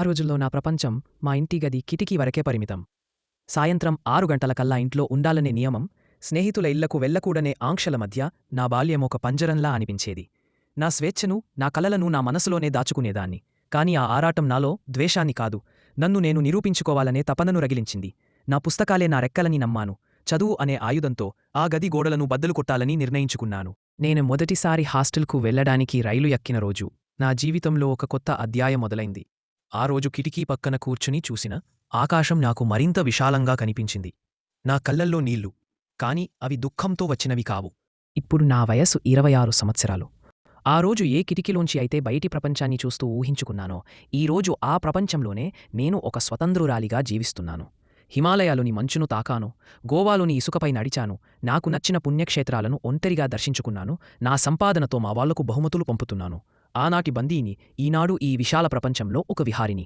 ఆ రోజుల్లో నా ప్రపంచం మా ఇంటి గది కిటికీ వరకే పరిమితం. సాయంత్రం ఆరు గంటలకల్లా ఇంట్లో ఉండాలనే నియమం స్నేహితుల ఇళ్ళకు వెళ్ళకూడనే ఆంక్షల మధ్య నా బాల్యం ఒక పంజరంలా అనిపించేది. నా స్వేచ్ఛను నా కలలను నా మనసులోనే దాచుకునేదాన్ని. కాని ఆ ఆరాటం నాలో ద్వేషాన్ని కాదు నన్ను నేను నిరూపించుకోవాలనే తపనను రగిలించింది. నా పుస్తకాలే నా రెక్కలని నమ్మాను. చదువు అనే ఆయుధంతో ఆ గది గోడలను బద్దలు కొట్టాలని నిర్ణయించుకున్నాను. నేను మొదటిసారి హాస్టల్కు వెళ్ళడానికి రైలు ఎక్కిన రోజు నా జీవితంలో ఒక కొత్త అధ్యాయం మొదలైంది. ఆ రోజు కిటికీ పక్కన కూర్చుని చూసిన ఆకాశం నాకు మరింత విశాలంగా కనిపించింది. నా కళ్ళల్లో నీళ్ళు కాని అవి దుఃఖంతో వచ్చినవి కావు. ఇప్పుడు నా వయస్సు ఇరవై ఆరు సంవత్సరాలు. ఆ రోజు ఏ కిటికీలోంచి అయితే బయటి ప్రపంచాన్ని చూస్తూ ఊహించుకున్నానో ఈరోజు ఆ ప్రపంచంలోనే నేను ఒక స్వతంత్రురాలిగా జీవిస్తున్నాను. హిమాలయాలోని మంచును తాకాను గోవాలోని ఇసుకపై నడిచాను నాకు నచ్చిన పుణ్యక్షేత్రాలను ఒంటరిగా దర్శించుకున్నాను నా సంపాదనతో మా వాళ్ళకు బహుమతులు పంపుతున్నాను. ఆనాటి బందీని ఈనాడు ఈ విశాల ప్రపంచంలో ఒక విహారిని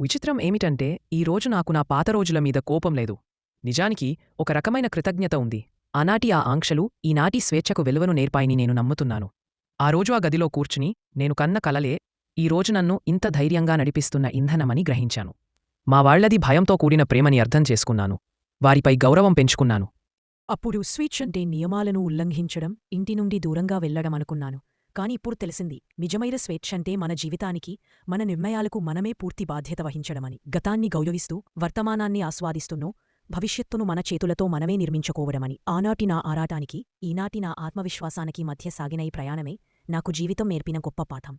విచిత్రం ఏమిటంటే ఈ రోజు నాకు నా పాత రోజుల మీద కోపం లేదు. నిజానికి ఒక రకమైన కృతజ్ఞత ఉంది. ఆనాటి ఆ ఆంక్షలు ఈనాటి స్వేచ్ఛకు విలువను నేర్పాయని నేను నమ్ముతున్నాను. ఆ రోజు ఆ గదిలో కూర్చుని నేను కన్న కలలే ఈ రోజు నన్ను ఇంత ధైర్యంగా నడిపిస్తున్న ఇంధనమని గ్రహించాను. మా వాళ్ళది భయంతో కూడిన ప్రేమని అర్థం చేసుకున్నాను. వారిపై గౌరవం పెంచుకున్నాను. అప్పుడు స్వీచ్ అంటే నియమాలను ఉల్లంఘించడం ఇంటి నుండి దూరంగా వెళ్ళడం అనుకున్నాను కాని ఇప్పుడు తెలిసింది నిజమైన స్వేచ్ఛంటే మన జీవితానికి మన నిర్ణయాలకు మనమే పూర్తి బాధ్యత వహించడమని. గతాన్ని గౌరవిస్తూ వర్తమానాన్ని ఆస్వాదిస్తున్నో భవిష్యత్తును మన చేతులతో మనమే నిర్మించుకోవడమని. ఆనాటి నా ఆరాటానికి ఈనాటి నా ఆత్మవిశ్వాసానికి మధ్య సాగిన ఈ ప్రయాణమే నాకు జీవితం నేర్పిన గొప్ప పాఠం.